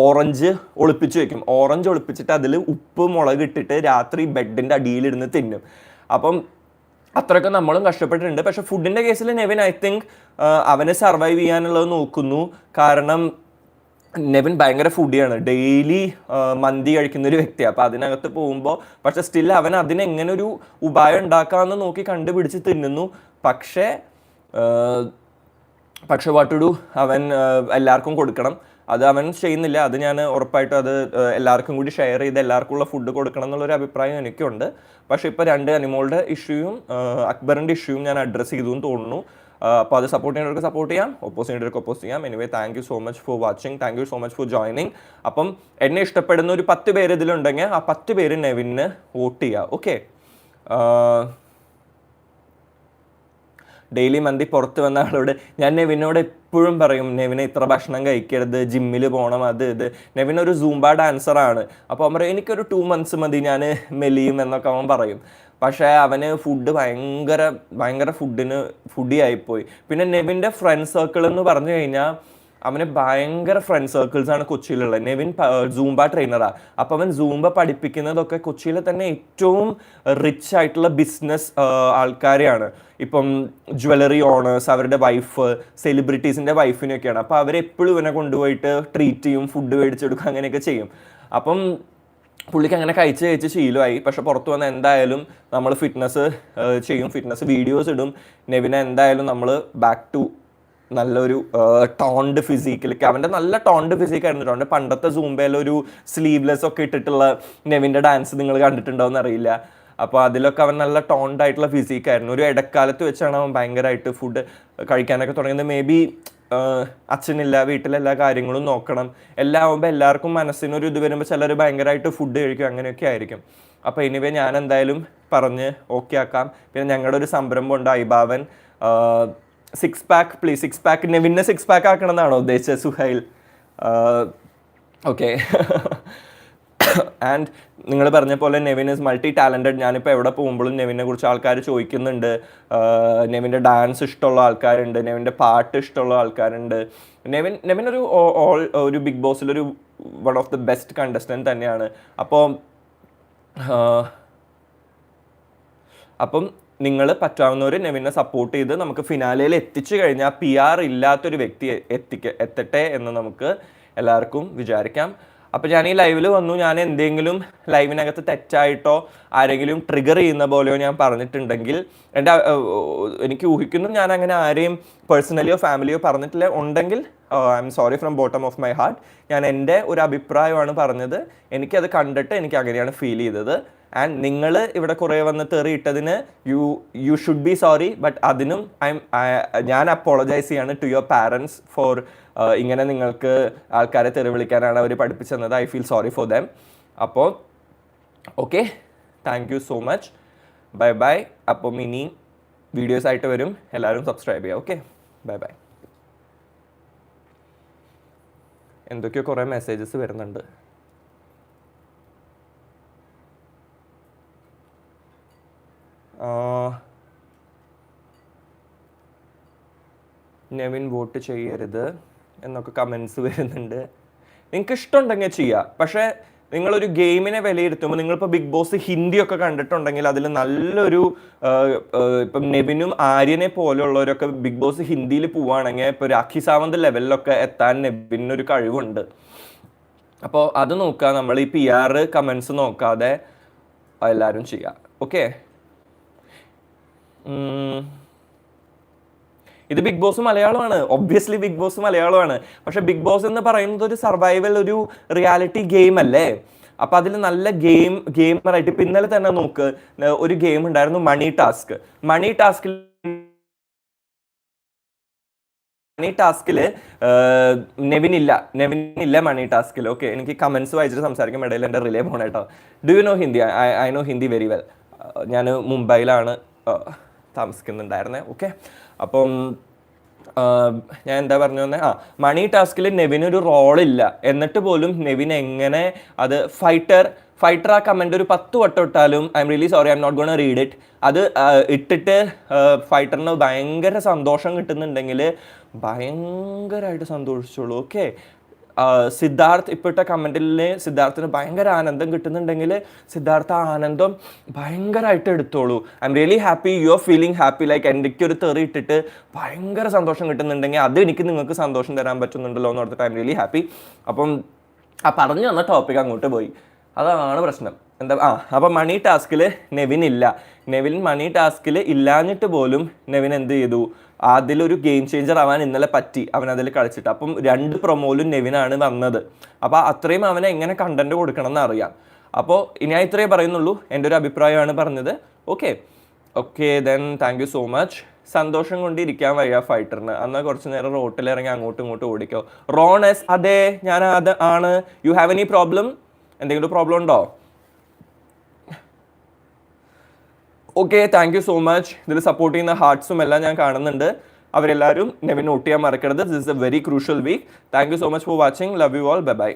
ഓറഞ്ച് ഒളിപ്പിച്ച് വെക്കും. ഓറഞ്ച് ഒളിപ്പിച്ചിട്ട് അതിൽ ഉപ്പ് മുളക് ഇട്ടിട്ട് രാത്രി ബെഡിന്റെ അടിയിലിരുന്ന് തിന്നും. അപ്പം അത്രയൊക്കെ നമ്മളും കഷ്ടപ്പെട്ടിട്ടുണ്ട്. പക്ഷെ ഫുഡിന്റെ കേസിൽ നെവിൻ ഐ തിങ്ക് അവനെ സർവൈവ് ചെയ്യാനുള്ളത് നോക്കുന്നു. കാരണം നെവിൻ ഭയങ്കര ഫുഡിയാണ് ഡെയിലി മന്തി കഴിക്കുന്ന ഒരു വ്യക്തിയാണ് അപ്പോൾ അതിനകത്ത് പോകുമ്പോൾ പക്ഷെ സ്റ്റിൽ അവൻ അതിനെങ്ങനെ ഒരു ഉപായം ഉണ്ടാക്കാമെന്ന് നോക്കി കണ്ടുപിടിച്ച് തിന്നുന്നു. പക്ഷേ പക്ഷെ വാട്ട് ടു ഡു അവൻ എല്ലാവർക്കും കൊടുക്കണം. അത് അവൻ ചെയ്യുന്നില്ല. അത് ഞാൻ ഉറപ്പായിട്ടും അത് എല്ലാവർക്കും കൂടി ഷെയർ ചെയ്ത് എല്ലാവർക്കും ഉള്ള ഫുഡ് കൊടുക്കണം എന്നുള്ളൊരു അഭിപ്രായം എനിക്കുണ്ട്. പക്ഷേ ഇപ്പോൾ രണ്ട് അനിമോളുടെ ഇഷ്യൂയും അക്ബറിന്റെ ഇഷ്യൂയും ഞാൻ അഡ്രസ്സ് ചെയ്തു എന്ന് തോന്നുന്നു. അപ്പോൾ അത് സപ്പോർട്ട് ചെയ്യുന്നവർക്ക് സപ്പോർട്ട് ചെയ്യാം. ഒപ്പോസ് ചെയ്യുന്നവർക്ക് ഒപ്പോസ് ചെയ്യാം. Anyway thank you so much for watching thank you so much for joining അപ്പം എന്നെ ഇഷ്ടപ്പെടുന്ന ഒരു പത്ത് പേര് ഇതിലുണ്ടെങ്കിൽ ആ പത്ത് പേര് നെവിന് വോട്ട് ചെയ്യുക. ഓക്കെ ഡെയിലി മന്തി പുറത്ത് വന്ന ആളോട് ഞാൻ നെവിനോട് എപ്പോഴും പറയും നെവിനെ ഇത്ര ഭക്ഷണം കഴിക്കരുത് ജിമ്മിൽ പോകണം അത് ഇത്. നെവിൻ ഒരു സൂംബ ഡാൻസറാണ്. അപ്പോൾ അവൻ പറയും എനിക്കൊരു ടു മന്ത്സ് മതി ഞാൻ മെലിയും എന്നൊക്കെ അവൻ പറയും. പക്ഷേ അവന് ഫുഡ് ഭയങ്കര ഭയങ്കര ഫുഡിന് ഫുഡി ആയിപ്പോയി. പിന്നെ നെവിന്റെ ഫ്രണ്ട് സർക്കിൾ എന്ന് പറഞ്ഞു കഴിഞ്ഞാൽ അവന് ഭയങ്കര ഫ്രണ്ട് സർക്കിൾസ് ആണ് കൊച്ചിയിലുള്ളത്. നെവിൻ സൂംബ ട്രെയിനറാണ് അപ്പോൾ അവൻ സൂംബ പഠിപ്പിക്കുന്നതൊക്കെ കൊച്ചിയിലെ തന്നെ ഏറ്റവും റിച്ച് ആയിട്ടുള്ള ബിസിനസ് ആൾക്കാരെയാണ്. ഇപ്പം ജ്വല്ലറി ഓണേഴ്സ് അവരുടെ വൈഫ് സെലിബ്രിറ്റീസിന്റെ വൈഫിനൊക്കെയാണ് അപ്പോൾ അവരെപ്പോഴും ഇവനെ കൊണ്ടുപോയിട്ട് ട്രീറ്റ് ചെയ്യും ഫുഡ് മേടിച്ചെടുക്കും അങ്ങനെയൊക്കെ ചെയ്യും. അപ്പം പുള്ളിക്ക് അങ്ങനെ കഴിച്ച് കഴിച്ച് ശീലമായി. പക്ഷെ പുറത്തു വന്ന എന്തായാലും നമ്മൾ ഫിറ്റ്നസ് ചെയ്യും. ഫിറ്റ്നസ് വീഡിയോസ് ഇടും. നെവിനെ എന്തായാലും നമ്മൾ ബാക്ക് ടു നല്ലൊരു ടോണ്ട് ഫിസിക്കിലേക്ക് അവന്റെ നല്ല ടോണ്ട് ഫിസിക് ആയിരുന്നു ടോണ്ട് പണ്ടത്തെ സൂംബയിലൊരു സ്ലീവ്ലെസ് ഒക്കെ ഇട്ടിട്ടുള്ള നെവിന്റെ ഡാൻസ് നിങ്ങൾ കണ്ടിട്ടുണ്ടോ അറിയില്ല. അപ്പോൾ അതിലൊക്കെ അവൻ നല്ല ടോണ്ട് ആയിട്ടുള്ള ഫിസിക് ആയിരുന്നു. ഒരു ഇടക്കാലത്ത് വെച്ചാണ് അവൻ ഭയങ്കരമായിട്ട് ഫുഡ് കഴിക്കാനൊക്കെ തുടങ്ങിയത്. മേ ബി അച്ഛനില്ല വീട്ടിലെല്ലാ കാര്യങ്ങളും നോക്കണം. എല്ലാം ആകുമ്പോൾ എല്ലാവർക്കും മനസ്സിനൊരു ഇത് വരുമ്പോൾ ചിലർ ഭയങ്കരമായിട്ട് ഫുഡ് കഴിക്കും അങ്ങനെയൊക്കെ ആയിരിക്കും. അപ്പോൾ ഇനിവേ ഞാൻ എന്തായാലും പറഞ്ഞ് ഓക്കെ ആക്കാം. പിന്നെ ഞങ്ങളുടെ ഒരു സംരംഭം ഉണ്ട് ഐബാവൻ. Six pack please six pack പിന്നെ സിക്സ് പാക്ക് ആക്കണം എന്നാണോ ഉദ്ദേശിച്ചത് സുഹൈൽ? ഓക്കെ. ആൻഡ് നിങ്ങൾ പറഞ്ഞ പോലെ നെവിൻ ഇസ് മൾട്ടി ടാലന്റഡ് ഞാനിപ്പോൾ എവിടെ പോകുമ്പോഴും നെവിനെ കുറിച്ച് ആൾക്കാർ ചോദിക്കുന്നുണ്ട്. നെവിന്റെ ഡാൻസ് ഇഷ്ടമുള്ള ആൾക്കാരുണ്ട്. നെവിന്റെ പാട്ട് ഇഷ്ടമുള്ള ആൾക്കാരുണ്ട്. നെവിൻ നെവിൻ ഒരു ഓൾ ഒരു big ബോസിലൊരു one of the best contestant തന്നെയാണ്. അപ്പോൾ അപ്പം നിങ്ങൾ പറ്റാവുന്നവർ നെവിനെ സപ്പോർട്ട് ചെയ്ത് നമുക്ക് ഫിനാലയിൽ എത്തിച്ചു കഴിഞ്ഞാൽ പി ആർ ഇല്ലാത്തൊരു വ്യക്തി എത്തിക്ക എത്തട്ടെ എന്ന് നമുക്ക് എല്ലാവർക്കും വിചാരിക്കാം. അപ്പോൾ ഞാൻ ഈ ലൈവിൽ വന്നു. ഞാൻ എന്തെങ്കിലും ലൈവിനകത്ത് തെറ്റായിട്ടോ ആരെങ്കിലും ട്രിഗർ ചെയ്യുന്ന പോലെയോ ഞാൻ പറഞ്ഞിട്ടുണ്ടെങ്കിൽ എന്റെ എനിക്ക് ഊഹിക്കുന്നു ഞാൻ അങ്ങനെ ആരെയും പേഴ്സണലിയോ ഫാമിലിയോ പറഞ്ഞിട്ടില്ല. ഉണ്ടെങ്കിൽ I'm sorry from bottom of my heart ഞാൻ എന്റെ ഒരു അഭിപ്രായമാണ് പറഞ്ഞത്. എനിക്കത് കണ്ടിട്ട് എനിക്ക് അങ്ങനെയാണ് ഫീൽ ചെയ്തത്. ആൻഡ് നിങ്ങൾ ഇവിടെ കുറേ വന്ന് തെറിയിട്ടതിന് you you should be sorry but അതിനും ഐ ഞാൻ അപ്പോളജൈസ് ചെയ്യാണ് ടു യുവർ പാരൻസ് ഫോർ ഇങ്ങനെ നിങ്ങൾക്ക് ആൾക്കാരെ തെറി വിളിക്കാനാണ് അവർ പഠിപ്പിച്ചത് I feel sorry for them അപ്പോൾ okay thank you so much bye bye അപ്പം ഇനി വീഡിയോസ് ആയിട്ട് വരും. എല്ലാവരും സബ്സ്ക്രൈബ് ചെയ്യുക ഓക്കെ ബൈ ബൈ എന്തൊക്കെയോ കുറേ മെസ്സേജസ് വരുന്നുണ്ട്. നെവിൻ വോട്ട് ചെയ്യരുത് എന്നൊക്കെ കമൻസ് വരുന്നുണ്ട്. നിങ്ങൾക്ക് ഇഷ്ടമുണ്ടെങ്കിൽ ചെയ്യുക പക്ഷേ നിങ്ങളൊരു ഗെയിമിനെ വിലയിരുത്തുമ്പോൾ നിങ്ങളിപ്പോൾ ബിഗ് ബോസ് ഹിന്ദിയൊക്കെ കണ്ടിട്ടുണ്ടെങ്കിൽ അതിൽ നല്ലൊരു ഇപ്പം നെബിനും ആര്യനെ പോലെയുള്ളവരൊക്കെ ബിഗ് ബോസ് ഹിന്ദിയിൽ പോവുകയാണെങ്കിൽ ഇപ്പോൾ രാഖി സാവന്ത് ലെവലിലൊക്കെ എത്താൻ നെബിനൊരു കഴിവുണ്ട്. അപ്പോൾ അത് നോക്കുക നമ്മൾ ഈ പി ആർ കമൻസ് നോക്കാതെ എല്ലാവരും ചെയ്യുക ഓക്കെ ഇത് ബിഗ് ബോസ് മലയാളമാണ്. ഒബ്വിയസ്ലി ബിഗ് ബോസ് മലയാളമാണ്. പക്ഷെ ബിഗ് ബോസ് എന്ന് പറയുന്നത് ഒരു സർവൈവൽ ഒരു റിയാലിറ്റി ഗെയിം അല്ലേ? അപ്പൊ അതിൽ നല്ല ഗെയിം ഗെയിമറായിട്ട് ഇപ്പം ഇന്നലെ തന്നെ നോക്ക് ഒരു ഗെയിം ഉണ്ടായിരുന്നു മണി ടാസ്ക് മണി ടാസ്കിൽ മണി ടാസ്കിൽ നെവിൻ ഇല്ല. മണി ടാസ്കിൽ ഓക്കെ എനിക്ക് കമൻസ് വായിച്ചിട്ട് സംസാരിക്കും ഇടയിൽ എന്റെ റിലേ പോകണം കേട്ടോ do you know Hindi I know Hindi very well ഞാൻ മുംബൈയിലാണ്. താമസിക്കുന്നുണ്ടായിരുന്നത് ഓക്കെ അപ്പം ഞാൻ എന്താ പറഞ്ഞു തന്നെ ആ മണി ടാസ്കിൽ നെവിനൊരു റോളില്ല. എന്നിട്ട് പോലും നെവിൻ എങ്ങനെ അത് ഫൈറ്റർ ഫൈറ്റർ ആ കമന്റ് ഒരു പത്ത് വട്ടം ഇട്ടാലും I'm really sorry I'm not gonna read it അത് ഇട്ടിട്ട് ഫൈറ്ററിന് ഭയങ്കര സന്തോഷം കിട്ടുന്നുണ്ടെങ്കിൽ ഭയങ്കരമായിട്ട് സന്തോഷിച്ചോളൂ. ഓക്കെ സിദ്ധാർത്ഥ് ഇപ്പോഴത്തെ കമന്റിൽ സിദ്ധാർത്ഥിന് ഭയങ്കര ആനന്ദം കിട്ടുന്നുണ്ടെങ്കിൽ സിദ്ധാർത്ഥ ആനന്ദം ഭയങ്കരമായിട്ട് എടുത്തോളൂ. I'm really happy you are feeling happy like എനിക്ക് ഒരു തെറി ഇട്ടിട്ട് ഭയങ്കര സന്തോഷം കിട്ടുന്നുണ്ടെങ്കിൽ അത് എനിക്ക് നിങ്ങൾക്ക് സന്തോഷം തരാൻ പറ്റുന്നുണ്ടല്ലോ എന്ന് ഓർത്തിട്ട് ഐ എം റിയലി ഹാപ്പി അപ്പം ആ പറഞ്ഞു വന്ന ടോപ്പിക് അങ്ങോട്ട് പോയി. അതാണ് പ്രശ്നം. എന്താ ആ അപ്പം മണി ടാസ്കിൽ നെവിൻ ഇല്ല. നെവിൻ മണി ടാസ്കിൽ ഇല്ലാഞ്ഞിട്ട് പോലും നെവിൻ എന്ത് ചെയ്തു? അതിലൊരു ഗെയിം ചേഞ്ചർ ആവാൻ ഇന്നലെ പറ്റി. അവൻ അതിൽ കളിച്ചിട്ട്. അപ്പം രണ്ട് പ്രൊമോലും നെവിനാണ് വന്നത് അപ്പോൾ അത്രയും അവനെ എങ്ങനെ കണ്ടന്റ് കൊടുക്കണം എന്ന് അറിയാം അപ്പോൾ ഞാൻ ഇത്രയേ പറയുന്നുള്ളൂ. എന്റെ ഒരു അഭിപ്രായമാണ് പറഞ്ഞത്. Okay okay then thank you so much സന്തോഷം കൊണ്ടിരിക്കാൻ വയ്യ ഫൈറ്ററിന് എന്നാൽ കുറച്ച് നേരം റോട്ടിൽ ഇറങ്ങി അങ്ങോട്ടും ഇങ്ങോട്ടും ഓടിക്കോ. റോണസ് അതെ ഞാൻ അത് ആണ്. യു ഹാവ് എനി പ്രോബ്ലം എന്തെങ്കിലും പ്രോബ്ലം ഉണ്ടോ? Okay thank you so much ഇതിൽ സപ്പോർട്ട് ചെയ്യുന്ന ഹാർട്ട്സും എല്ലാം ഞാൻ കാണുന്നുണ്ട്. അവരെല്ലാവരും നെവിൻ നോട്ട് ചെയ്യാൻ മറക്കരുത്. This is a very crucial week thank you so much for watching love you all bye bye